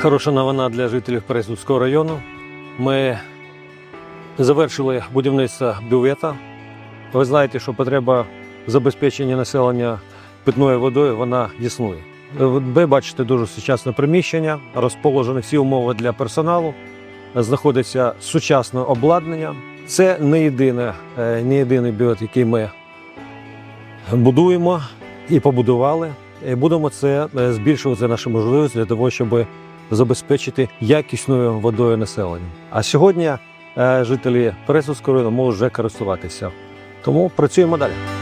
Хороша новина для жителів Пересудського району. Ми завершили будівництво бювета. Ви знаєте, що потреба забезпечення населення питною водою вона існує. Ви бачите дуже сучасне приміщення, розположені всі умови для персоналу, знаходиться сучасне обладнання. Це не єдине, е, не єдиний бювет, який ми будуємо і побудували. І будемо це е, збільшувати наші можливості для того, щоб забезпечити якісною водою населення. А сьогодні е, жителі Пересудського району можуть вже користуватися. Тому працюємо далі.